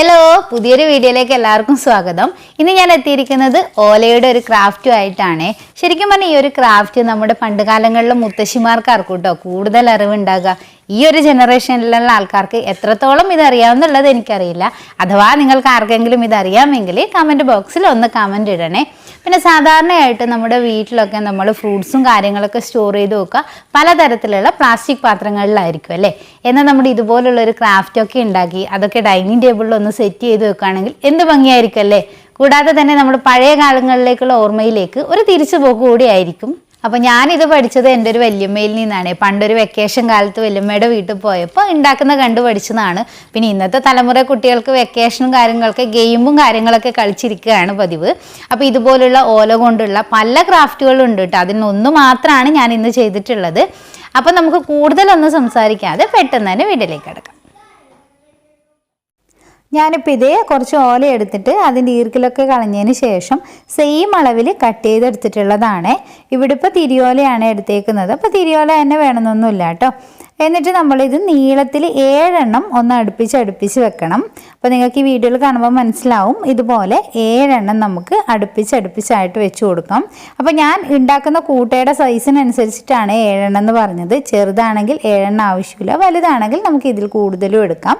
Hello പുതിയൊരു വീഡിയോയിലേക്ക് എല്ലാവർക്കും സ്വാഗതം. ഇന്ന് ഞാൻ എത്തിയിരിക്കുന്നത് ഓലയുടെ ഒരു ക്രാഫ്റ്റും ആയിട്ടാണ്. ശരിക്കും പറഞ്ഞാൽ ഈ ഒരു ക്രാഫ്റ്റ് നമ്മുടെ പണ്ട് കാലങ്ങളിലെ മുത്തശ്ശിമാർക്കാർക്കും കേട്ടോ കൂടുതൽ അറിവുണ്ടാകുക ഈ ഒരു ജനറേഷനിലുള്ള ആൾക്കാർക്ക് എത്രത്തോളം ഇത് അറിയാമെന്നുള്ളത് എനിക്കറിയില്ല. അഥവാ നിങ്ങൾക്ക് ആർക്കെങ്കിലും ഇത് അറിയാമെങ്കിൽ കമന്റ് ബോക്സിൽ ഒന്ന് കമന്റ് ഇടണേ. പിന്നെ സാധാരണയായിട്ട് നമ്മുടെ വീട്ടിലൊക്കെ നമ്മൾ ഫ്രൂട്ട്സും കാര്യങ്ങളൊക്കെ സ്റ്റോർ ചെയ്ത് വെക്കുക. പലതരത്തിലുള്ള പ്ലാസ്റ്റിക് പാത്രങ്ങളിലായിരിക്കും അല്ലേ? എന്നാൽ നമ്മൾ ഇതുപോലുള്ള ഒരു ക്രാഫ്റ്റൊക്കെ ഉണ്ടാക്കി അതൊക്കെ ഡൈനിങ് ടേബിളിൽ ഒന്ന് സെറ്റ് ചെയ്ത് വെക്കുകയാണെങ്കിൽ എന്ത് ഭംഗിയായിരിക്കും അല്ലേ? കൂടാതെ തന്നെ നമ്മൾ പഴയ കാലങ്ങളിലേക്കുള്ള ഓർമ്മയിലേക്ക് ഒരു തിരിച്ചുപോക്ക് കൂടിയായിരിക്കും അപ്പൊ ഞാനിത് പഠിച്ചത് എന്റെ ഒരു വല്യമ്മയിൽ നിന്നാണ്. പണ്ടൊരു വെക്കേഷൻ കാലത്ത് വല്യമ്മയുടെ വീട്ടിൽ പോയപ്പോൾ ഉണ്ടാക്കുന്ന കണ്ടു പഠിച്ചതാണ്. പിന്നെ ഇന്നത്തെ തലമുറ കുട്ടികൾക്ക് വെക്കേഷനും കാര്യങ്ങളൊക്കെ ഗെയിമും കാര്യങ്ങളൊക്കെ കളിച്ചിരിക്കുകയാണ് പതിവ്. അപ്പോൾ ഇതുപോലുള്ള ഓല കൊണ്ടുള്ള പല ക്രാഫ്റ്റുകളും ഉണ്ട് കേട്ടോ അതിനൊന്ന് മാത്രമാണ് ഞാൻ ഇന്ന് ചെയ്തിട്ടുള്ളത്. അപ്പോൾ നമുക്ക് കൂടുതലൊന്നും സംസാരിക്കാതെ പെട്ടെന്ന് തന്നെ വീട്ടിലേക്ക് കിടക്കാം. ഞാനിപ്പോൾ ഇതേ കുറച്ച് ഓല എടുത്തിട്ട് അതിന്റെ ഈർക്കിലൊക്കെ കളഞ്ഞതിന് ശേഷം സെയിം അളവിൽ കട്ട് ചെയ്തെടുത്തിട്ടുള്ളതാണ് ഇവിടെ ഇപ്പോൾ തിരിയോലയാണ് എടുത്തേക്കുന്നത്. അപ്പോൾ തിരിയോല തന്നെ വേണമെന്നൊന്നുമില്ല കേട്ടോ. എന്നിട്ട് നമ്മളിത് നീളത്തിൽ ഏഴെണ്ണം ഒന്ന് അടുപ്പിച്ച് അടുപ്പിച്ച് വെക്കണം. അപ്പോൾ നിങ്ങൾക്ക് ഈ വീഡിയോയിൽ കാണുമ്പോൾ മനസ്സിലാവും. ഇതുപോലെ ഏഴെണ്ണം നമുക്ക് അടുപ്പിച്ച് അടുപ്പിച്ചായിട്ട് വെച്ച് കൊടുക്കാം. അപ്പോൾ ഞാൻ ഉണ്ടാക്കുന്ന കൂട്ടയുടെ സൈസിനനുസരിച്ചിട്ടാണ് ഏഴെണ്ണം എന്ന് പറഞ്ഞത്. ചെറുതാണെങ്കിൽ ഏഴെണ്ണം ആവശ്യമില്ല. വലുതാണെങ്കിൽ നമുക്ക് ഇതിൽ കൂടുതലും എടുക്കാം.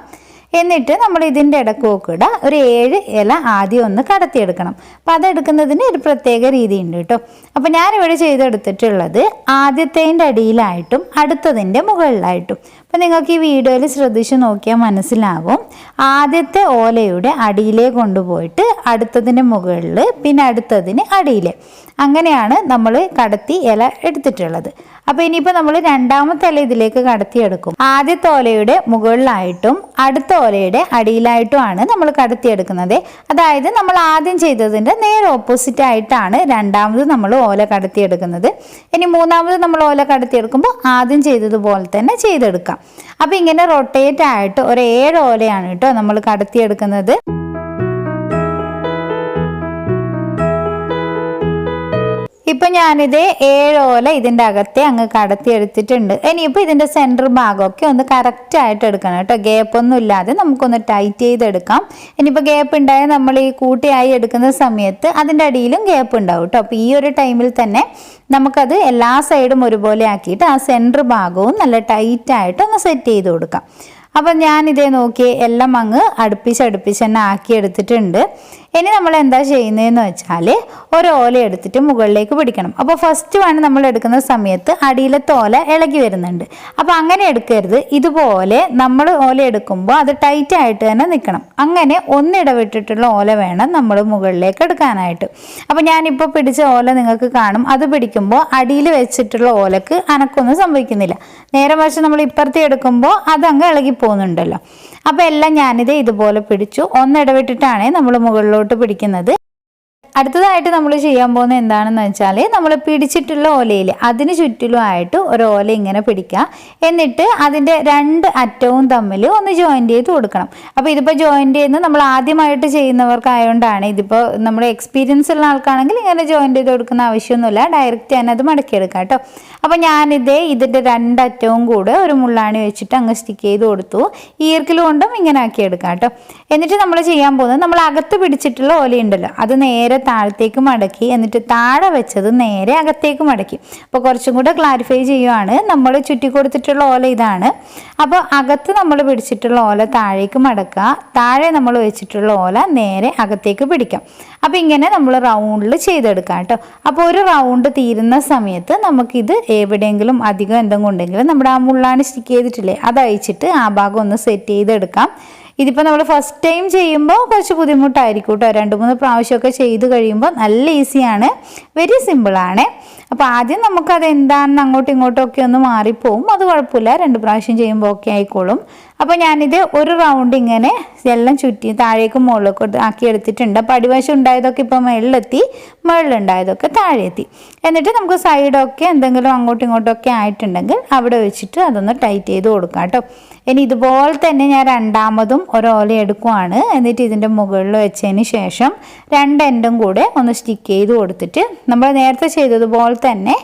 എന്നിട്ട് നമ്മൾ ഇതിന്റെ ഇടയ്ക്ക് ഇടുക ഒരു ഏഴ് ഇല ആദ്യം ഒന്ന് കടത്തിയെടുക്കണം. അപ്പോൾ അതെടുക്കുന്നതിന് ഒരു പ്രത്യേക രീതിയുണ്ട് കേട്ടോ. അപ്പോൾ ഞാനിവിടെ ചെയ്തെടുത്തിട്ടുള്ളത് ആദ്യത്തേന്റെ അടിയിലായിട്ടും അടുത്തതിന്റെ മുകളിലായിട്ടും. അപ്പോൾ നിങ്ങൾക്ക് ഈ വീഡിയോയിൽ ശ്രദ്ധിച്ച് നോക്കിയാൽ മനസ്സിലാകും. ആദ്യത്തെ ഓലയുടെ അടിയിലേ കൊണ്ടുപോയിട്ട് അടുത്തതിന്റെ മുകളിൽ പിന്നെ അടുത്തതിന് അടിയിൽ അങ്ങനെയാണ് നമ്മൾ കടത്തി ഇല എടുത്തിട്ടുള്ളത്. അപ്പോൾ ഇനിയിപ്പോൾ നമ്മൾ രണ്ടാമത്തെ ഇല ഇതിലേക്ക് കടത്തിയെടുക്കും. ആദ്യത്തെ ഓലയുടെ മുകളിലായിട്ടും അടുത്ത ഓലയുടെ അടിയിലായിട്ടുമാണ് നമ്മൾ കടത്തിയെടുക്കുന്നത്. അതായത് നമ്മൾ ആദ്യം ചെയ്തതിന്റെ നേരെ ഓപ്പോസിറ്റ് ആയിട്ടാണ് രണ്ടാമത് നമ്മൾ ഓല കടത്തിയെടുക്കുന്നത്. ഇനി മൂന്നാമത് നമ്മൾ ഓല കടത്തിയെടുക്കുമ്പോൾ ആദ്യം ചെയ്തതുപോലെ തന്നെ ചെയ്തെടുക്കാം. അപ്പോൾ ഇങ്ങനെ റൊട്ടേറ്റ് ആയിട്ട് ഒരു ഏഴ് ഓലയാണ് കേട്ടോ നമ്മൾ കടത്തിയെടുക്കുന്നത്. ഇപ്പൊ ഞാനിത് ഏഴോല ഇതിന്റെ അകത്തെ അങ്ങ് കടത്തി എടുത്തിട്ടുണ്ട് ഇനിയിപ്പോൾ ഇതിന്റെ സെന്റർ ഭാഗമൊക്കെ ഒന്ന് കറക്റ്റ് ആയിട്ട് എടുക്കണം കേട്ടോ. ഗ്യാപ്പ് ഒന്നും ഇല്ലാതെ നമുക്കൊന്ന് ടൈറ്റ് ചെയ്തെടുക്കാം. ഇനിയിപ്പോൾ ഗ്യാപ്പ് ഉണ്ടായ നമ്മൾ ഈ കൂട്ടിയായി എടുക്കുന്ന സമയത്ത് അതിന്റെ അടിയിലും ഗ്യാപ്പ് ഉണ്ടാവും കേട്ടോ. അപ്പോൾ ഈ ഒരു ടൈമിൽ തന്നെ നമുക്കത് എല്ലാ സൈഡും ഒരുപോലെ ആക്കിയിട്ട് ആ സെന്റർ ഭാഗവും നല്ല ടൈറ്റായിട്ട് ഒന്ന് സെറ്റ് ചെയ്ത് കൊടുക്കാം. അപ്പം ഞാനിതേ നോക്കി എല്ലാം അങ്ങ് അടുപ്പിച്ച് അടുപ്പിച്ച് തന്നെ ആക്കി എടുത്തിട്ടുണ്ട് ഇനി നമ്മൾ എന്താ ചെയ്യുന്നതെന്ന് വെച്ചാൽ ഒരു ഓല എടുത്തിട്ട് മുകളിലേക്ക് പിടിക്കണം. അപ്പോൾ ഫസ്റ്റ് വൺ നമ്മൾ എടുക്കുന്ന സമയത്ത് അടിയിലെ തോല ഇളകി വരുന്നുണ്ട്. അപ്പോൾ അങ്ങനെ എടുക്കരുത്. ഇതുപോലെ നമ്മൾ ഓല എടുക്കുമ്പോൾ അത് ടൈറ്റ് ആയിട്ട് തന്നെ നിൽക്കണം. അങ്ങനെ ഒന്നിടവിട്ടിട്ടുള്ള ഓല വേണം നമ്മൾ മുകളിലേക്ക് എടുക്കാനായിട്ട്. അപ്പോൾ ഞാനിപ്പോൾ പിടിച്ച ഓല നിങ്ങൾക്ക് കാണും. അത് പിടിക്കുമ്പോൾ അടിയിൽ വെച്ചിട്ടുള്ള ഓലക്ക് അനക്കൊന്നും സംഭവിക്കുന്നില്ല. നേരെ മറിച്ച് നമ്മൾ ഇപ്പുറത്തെ എടുക്കുമ്പോൾ അതങ്ങ് ഇളകി പോകുന്നുണ്ടല്ലോ. അപ്പോൾ എല്ലാം ഞാനിത് ഇതുപോലെ പിടിച്ചു. ഒന്നിടവിട്ടിട്ടാണ് നമ്മൾ മുകളിലോട്ട് പിടിക്കുന്നത്. അടുത്തതായിട്ട് നമ്മൾ ചെയ്യാൻ പോകുന്നത് എന്താണെന്ന് വെച്ചാൽ നമ്മൾ പിടിച്ചിട്ടുള്ള ഓലയിൽ അതിന് ചുറ്റിലുമായിട്ട് ഒരു ഓല ഇങ്ങനെ പിടിക്കുക. എന്നിട്ട് അതിന്റെ രണ്ട് അറ്റവും തമ്മിൽ ഒന്ന് ജോയിന്റ് ചെയ്ത് കൊടുക്കണം. അപ്പോൾ ഇതിപ്പോൾ ജോയിന്റ് ചെയ്യുന്നത് നമ്മൾ ആദ്യമായിട്ട് ചെയ്യുന്നവർക്കായതുകൊണ്ടാണ് ഇതിപ്പോൾ നമ്മൾ എക്സ്പീരിയൻസ് ഉള്ള ആൾക്കാണെങ്കിൽ ഇങ്ങനെ ജോയിന്റ് ചെയ്ത് കൊടുക്കുന്ന ആവശ്യമൊന്നുമില്ല. ഡയറക്റ്റ് തന്നെ അത് മടക്കിയെടുക്കാം കേട്ടോ. അപ്പോൾ ഞാനിതേ ഇതിന്റെ രണ്ടറ്റവും കൂടെ ഒരു മുള്ളാണി വെച്ചിട്ട് അങ്ങ് സ്റ്റിക്ക് ചെയ്ത് കൊടുത്തു. ഈർക്കിൽ കൊണ്ടും ഇങ്ങനെ ആക്കി എടുക്കാം കേട്ടോ. എന്നിട്ട് നമ്മൾ ചെയ്യാൻ പോകുന്നത് നമ്മൾ അകത്ത് പിടിച്ചിട്ടുള്ള ഓലയുണ്ടല്ലോ അത് നേരെ താഴത്തേക്ക് മടക്കി എന്നിട്ട് താഴെ വെച്ചത് നേരെ അകത്തേക്ക് മടക്കി. അപ്പോൾ കുറച്ചും കൂടെ ക്ലാരിഫൈ ചെയ്യുവാണ്. നമ്മൾ ചുറ്റി കൊടുത്തിട്ടുള്ള ഓല ഇതാണ്. അപ്പോൾ അകത്ത് നമ്മൾ പിടിച്ചിട്ടുള്ള ഓല താഴേക്ക് മടക്കുക. താഴെ നമ്മൾ വെച്ചിട്ടുള്ള ഓല നേരെ അകത്തേക്ക് പിടിക്കാം. അപ്പോൾ ഇങ്ങനെ നമ്മൾ റൗണ്ടിൽ ചെയ്തെടുക്കാം കേട്ടോ. അപ്പോൾ ഒരു റൗണ്ട് തീരുന്ന സമയത്ത് നമുക്കിത് എവിടെയെങ്കിലും അധികം എന്തെങ്കിലും ഉണ്ടെങ്കിൽ നമ്മുടെ ആ മുള്ളാണ് സ്റ്റിക്ക് ചെയ്തിട്ടില്ലേ അത് ആ ഭാഗം ഒന്ന് സെറ്റ് ചെയ്തെടുക്കാം. ഇതിപ്പോൾ നമ്മൾ ഫസ്റ്റ് ടൈം ചെയ്യുമ്പോൾ കുറച്ച് ബുദ്ധിമുട്ടായിരിക്കും കേട്ടോ രണ്ട് മൂന്ന് പ്രാവശ്യമൊക്കെ ചെയ്ത് കഴിയുമ്പോൾ നല്ല ഈസിയാണ് വെരി സിമ്പിളാണ് അപ്പോൾ ആദ്യം നമുക്കത് എന്താണെന്ന് അങ്ങോട്ടും ഇങ്ങോട്ടും ഒക്കെ ഒന്ന് മാറിപ്പോവും. അത് കുഴപ്പമില്ല. രണ്ട് പ്രാവശ്യം ചെയ്യുമ്പോൾ ഓക്കെ ആയിക്കോളും. അപ്പോൾ ഞാനിത് ഒരു റൗണ്ട് ഇങ്ങനെ എല്ലാം ചുറ്റി താഴേക്ക് മുകളിലേക്ക് ആക്കി എടുത്തിട്ടുണ്ട്. അപ്പോൾ അടിവശം ഉണ്ടായതൊക്കെ ഇപ്പോൾ മുകളിലെത്തി മുകളിലുണ്ടായതൊക്കെ താഴെ എത്തി എന്നിട്ട് നമുക്ക് സൈഡൊക്കെ എന്തെങ്കിലും അങ്ങോട്ടും ഇങ്ങോട്ടും ഒക്കെ ആയിട്ടുണ്ടെങ്കിൽ അവിടെ വെച്ചിട്ട് അതൊന്ന് ടൈറ്റ് ചെയ്ത് കൊടുക്കാം കേട്ടോ. ഇനി ഇതുപോലെ തന്നെ ഞാൻ രണ്ടാമതും ഒരു ഓല എടുക്കുവാണ്. എന്നിട്ട് ഇതിന്റെ മുകളിൽ വെച്ചതിന് ശേഷം രണ്ട് എൻഡും കൂടെ ഒന്ന് സ്റ്റിക്ക് ചെയ്ത് കൊടുത്തിട്ട് നമ്മൾ നേരത്തെ ചെയ്തതുപോലെ തന്നെ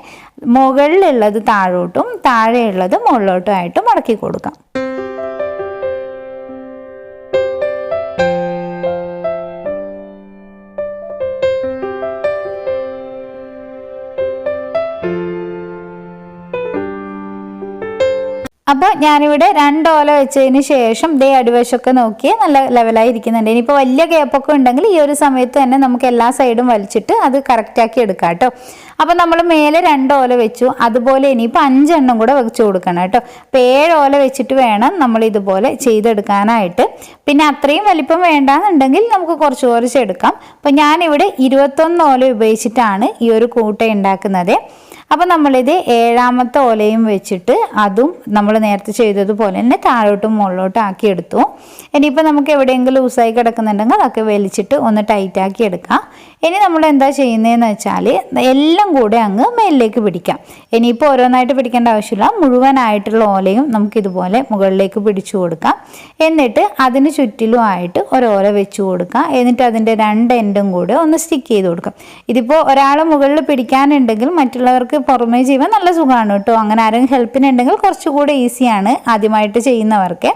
മുകളിലുള്ളത് താഴോട്ടും താഴെയുള്ളത് മുകളിലോട്ടും ആയിട്ട് മടക്കി കൊടുക്കാം. അപ്പോൾ ഞാനിവിടെ രണ്ട് ഓല വെച്ചതിന് ശേഷം ദേ അടിവശമൊക്കെ നോക്കി നല്ല ലെവലായി ഇരിക്കുന്നുണ്ട്. ഇനിയിപ്പോൾ വലിയ ഗ്യാപ്പൊക്കെ ഉണ്ടെങ്കിൽ ഈ ഒരു സമയത്ത് തന്നെ നമുക്ക് എല്ലാ സൈഡും വലിച്ചിട്ട് അത് കറക്റ്റാക്കി എടുക്കാം കേട്ടോ. അപ്പോൾ നമ്മൾ മേലെ രണ്ട് ഓല വെച്ചു. അതുപോലെ ഇനിയിപ്പോൾ അഞ്ചെണ്ണം കൂടെ വെച്ച് കൊടുക്കണം കേട്ടോ. അപ്പോൾ ഏഴ് ഓല വെച്ചിട്ട് വേണം നമ്മൾ ഇതുപോലെ ചെയ്തെടുക്കാനായിട്ട്. പിന്നെ അത്രയും വലിപ്പം വേണ്ടാന്നുണ്ടെങ്കിൽ നമുക്ക് കുറച്ച് കുറച്ച് എടുക്കാം. അപ്പോൾ ഞാനിവിടെ ഇരുപത്തൊന്ന് ഓല ഉപയോഗിച്ചിട്ടാണ് ഈ ഒരു കൂട്ട ഉണ്ടാക്കുന്നത്. അപ്പോൾ നമ്മളിത് ഏഴാമത്തെ ഓലയും വെച്ചിട്ട് അതും നമ്മൾ നേരത്തെ ചെയ്തതുപോലെ തന്നെ താഴോട്ടും മുകളിലോട്ടും ആക്കി എടുത്തു. ഇനിയിപ്പോൾ നമുക്ക് എവിടെയെങ്കിലും ലൂസായി കിടക്കുന്നുണ്ടെങ്കിൽ അതൊക്കെ വലിച്ചിട്ട് ഒന്ന് ടൈറ്റാക്കി എടുക്കാം. ഇനി നമ്മൾ എന്താ ചെയ്യുന്നതെന്ന് വെച്ചാൽ എല്ലാം കൂടെ അങ്ങ് മേലിലേക്ക് പിടിക്കാം. ഇനിയിപ്പോൾ ഓരോന്നായിട്ട് പിടിക്കേണ്ട ആവശ്യമില്ല. മുഴുവനായിട്ടുള്ള ഓലയും നമുക്കിതുപോലെ മുകളിലേക്ക് പിടിച്ചു കൊടുക്കാം. എന്നിട്ട് അതിന് ചുറ്റിലുമായിട്ട് ഒരോല വെച്ച് കൊടുക്കാം. എന്നിട്ട് അതിന്റെ രണ്ട് എൻഡും കൂടെ ഒന്ന് സ്റ്റിക്ക് ചെയ്ത് കൊടുക്കാം. ഇതിപ്പോൾ ഒരാൾ മുകളിൽ പിടിക്കാനുണ്ടെങ്കിൽ മറ്റുള്ളവർക്ക് പുറമേ ചെയ്യുമ്പോൾ നല്ല സുഖമാണ് കേട്ടോ. അങ്ങനെ ആരെങ്കിലും ഹെൽപ്പിനുണ്ടെങ്കിൽ കുറച്ചുകൂടെ ഈസിയാണ് ആദ്യമായിട്ട് ചെയ്യുന്നവർക്ക്.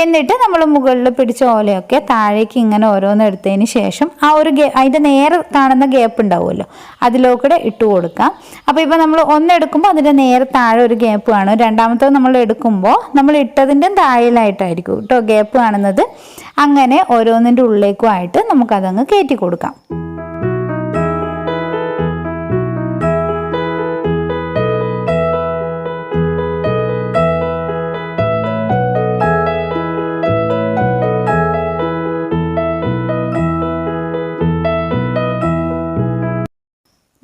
എന്നിട്ട് നമ്മൾ മുകളിൽ പിടിച്ച ഓലയൊക്കെ താഴേക്ക് ഇങ്ങനെ ഓരോന്ന് എടുത്തതിന് ശേഷം ആ ഒരു ഗേ അതിന്റെ നേരെ കാണുന്ന ഗ്യാപ്പ് ഉണ്ടാവുമല്ലോ അതിലൂടെ ഇട്ട് കൊടുക്കാം. അപ്പോൾ ഇപ്പോൾ നമ്മൾ ഒന്നെടുക്കുമ്പോൾ അതിന്റെ നേരെ താഴെ ഒരു ഗ്യാപ്പ് കാണും. രണ്ടാമത്തെ നമ്മൾ എടുക്കുമ്പോൾ നമ്മൾ ഇട്ടതിന്റെ താഴെയിലായിട്ടായിരിക്കും കേട്ടോ ഗ്യാപ്പ് കാണുന്നത്. അങ്ങനെ ഓരോന്നിന്റെ ഉള്ളിലേക്കുമായിട്ട് നമുക്കതങ്ങ് കയറ്റി കൊടുക്കാം.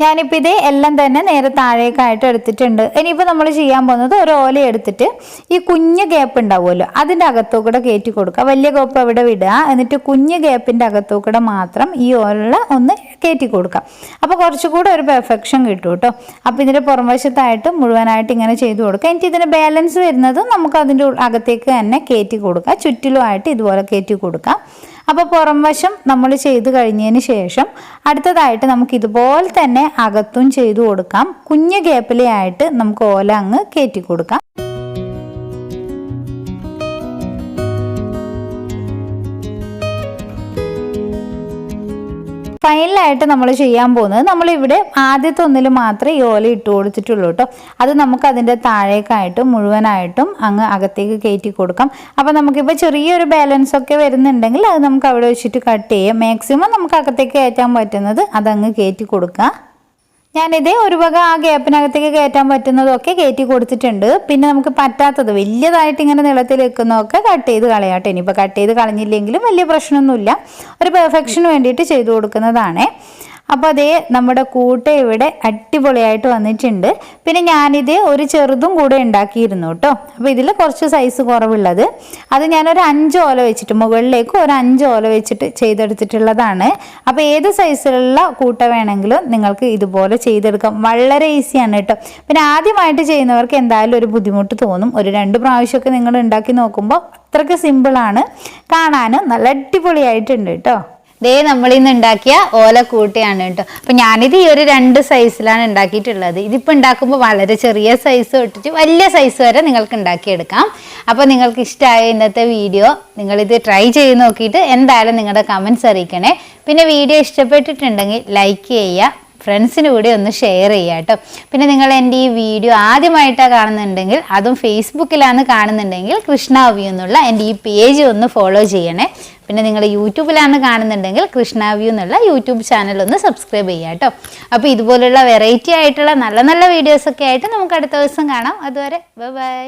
ഞാനിപ്പോൾ ഇത് എല്ലാം തന്നെ നേരെ താഴേക്കായിട്ട് എടുത്തിട്ടുണ്ട്. ഇനിയിപ്പോൾ നമ്മൾ ചെയ്യാൻ പോകുന്നത് ഒരു ഓല എടുത്തിട്ട് ഈ കുഞ്ഞ് ഗ്യാപ്പ് ഉണ്ടാവുമല്ലോ അതിന്റെ അകത്തൂക്കൂടെ കയറ്റി കൊടുക്കുക. വലിയ കോപ്പ് അവിടെ വിടുക? എന്നിട്ട് കുഞ്ഞ് ഗ്യാപ്പിന്റെ അകത്തൂക്കൂടെ മാത്രം ഈ ഓല ഒന്ന് കയറ്റി കൊടുക്കുക. അപ്പോൾ കുറച്ചുകൂടെ ഒരു പെർഫെക്ഷൻ കിട്ടും കേട്ടോ. അപ്പോൾ ഇതിന്റെ പുറംവശത്തായിട്ട് മുഴുവനായിട്ട് ഇങ്ങനെ ചെയ്ത് കൊടുക്കുക. എന്നിട്ട് ഇതിന്റെ ബാലൻസ് വരുന്നത് നമുക്ക് അതിന്റെ അകത്തേക്ക് തന്നെ കയറ്റി കൊടുക്കുക. ചുറ്റിലുമായിട്ട് ഇതുപോലെ കയറ്റി കൊടുക്കാം അപ്പോൾ പുറം വശം നമ്മൾ ചെയ്ത് കഴിഞ്ഞതിന് ശേഷം അടുത്തതായിട്ട് നമുക്ക് ഇതുപോലെ തന്നെ അകത്തും ചെയ്തു കൊടുക്കാം. കുഞ്ഞു ഗ്യാപ്പിലായിട്ട് നമുക്ക് ഓല അങ്ങ് കയറ്റി കൊടുക്കാം. ഫൈനലായിട്ട് നമ്മൾ ചെയ്യാൻ പോകുന്നത് നമ്മളിവിടെ ആദ്യത്തെ ഒന്നിൽ മാത്രമേ ഈ ഓല ഇട്ട് കൊടുത്തിട്ടുള്ളൂ കേട്ടോ. അത് നമുക്ക് അതിന്റെ താഴേക്കായിട്ട് മുഴുവനായിട്ടും അങ്ങ് അകത്തേക്ക് കയറ്റി കൊടുക്കാം. അപ്പോൾ നമുക്കിപ്പോൾ ചെറിയൊരു ബാലൻസ് ഒക്കെ വരുന്നുണ്ടെങ്കിൽ അത് നമുക്ക് അവിടെ വെച്ചിട്ട് കട്ട് ചെയ്യാം. മാക്സിമം നമുക്ക് അകത്തേക്ക് കയറ്റാൻ പറ്റുന്നത് അതങ്ങ് കയറ്റി കൊടുക്കാം. ഞാനിത് ഒരു വക ആ ഗ്യാപ്പിനകത്തേക്ക് കയറ്റാൻ പറ്റുന്നതൊക്കെ കയറ്റി കൊടുത്തിട്ടുണ്ട്. പിന്നെ നമുക്ക് പറ്റാത്തത് വലിയതായിട്ട് ഇങ്ങനെ നീളത്തിൽ വെക്കുന്നതൊക്കെ കട്ട് ചെയ്ത് കളയാട്ടെ. ഇനിയിപ്പോൾ കട്ട് ചെയ്ത് കളഞ്ഞില്ലെങ്കിലും വലിയ പ്രശ്നമൊന്നുമില്ല. ഒരു പെർഫെക്ഷന് വേണ്ടിയിട്ട് ചെയ്തു കൊടുക്കുന്നതാണേ. അപ്പോൾ അതേ നമ്മുടെ കൂട്ട ഇവിടെ അടിപൊളിയായിട്ട് വന്നിട്ടുണ്ട്. പിന്നെ ഞാനിത് ഒരു ചെറുതും കൂടെ ഉണ്ടാക്കിയിരുന്നു കേട്ടോ. അപ്പോൾ ഇതിൽ കുറച്ച് സൈസ് കുറവുള്ളത്. അത് ഞാനൊരു അഞ്ച് ഓല വെച്ചിട്ട് മുകളിലേക്ക് ഒരു അഞ്ച് ഓല വെച്ചിട്ട് ചെയ്തെടുത്തിട്ടുള്ളതാണ്. അപ്പോൾ ഏത് സൈസിലുള്ള കൂട്ട വേണമെങ്കിലും നിങ്ങൾക്ക് ഇതുപോലെ ചെയ്തെടുക്കാം. വളരെ ഈസിയാണ് കേട്ടോ. പിന്നെ ആദ്യമായിട്ട് ചെയ്യുന്നവർക്ക് എന്തായാലും ഒരു ബുദ്ധിമുട്ട് തോന്നും. ഒരു രണ്ട് പ്രാവശ്യമൊക്കെ നിങ്ങൾ ഉണ്ടാക്കി നോക്കുമ്പോൾ അത്രയ്ക്ക് സിമ്പിളാണ് കാണാനും നല്ല അടിപൊളിയായിട്ടുണ്ട് കേട്ടോ. ദേ നമ്മൾ ഇന്ന് ഉണ്ടാക്കിയ ഓലക്കൂട്ടയാണ് കേട്ടോ. അപ്പം ഞാനിത് ഈ ഒരു രണ്ട് സൈസിലാണ് ഉണ്ടാക്കിയിട്ടുള്ളത്. ഇതിപ്പോൾ ഉണ്ടാക്കുമ്പോൾ വളരെ ചെറിയ സൈസ് തൊട്ടിട്ട് വലിയ സൈസ് വരെ നിങ്ങൾക്ക് ഉണ്ടാക്കിയെടുക്കാം. അപ്പോൾ നിങ്ങൾക്ക് ഇഷ്ടമായ ഇന്നത്തെ വീഡിയോ നിങ്ങൾ ഇത് ട്രൈ ചെയ്ത് നോക്കിയിട്ട് എന്തായാലും നിങ്ങളുടെ കമൻസ് അറിയിക്കണേ. പിന്നെ വീഡിയോ ഇഷ്ടപ്പെട്ടിട്ടുണ്ടെങ്കിൽ ലൈക്ക് ചെയ്യുക. ഫ്രണ്ട്സിന് കൂടി ഒന്ന് ഷെയർ ചെയ്യുക കേട്ടോ. പിന്നെ നിങ്ങൾ എന്റെ ഈ വീഡിയോ ആദ്യമായിട്ടാണ് കാണുന്നുണ്ടെങ്കിൽ അതും ഫേസ്ബുക്കിലാണ് കാണുന്നുണ്ടെങ്കിൽ കൃഷ്ണ എന്നുള്ള എന്റെ ഈ പേജ് ഒന്ന് ഫോളോ ചെയ്യണേ. പിന്നെ നിങ്ങൾ യൂട്യൂബിലാണ് കാണുന്നുണ്ടെങ്കിൽ കൃഷ്ണ വ്യൂ എന്നുള്ള യൂട്യൂബ് ചാനൽ ഒന്ന് സബ്സ്ക്രൈബ് ചെയ്യുക കേട്ടോ അപ്പോൾ ഇതുപോലുള്ള വെറൈറ്റി ആയിട്ടുള്ള നല്ല നല്ല വീഡിയോസൊക്കെ ആയിട്ട് നമുക്ക് അടുത്ത ദിവസം കാണാം. അതുവരെ ബൈ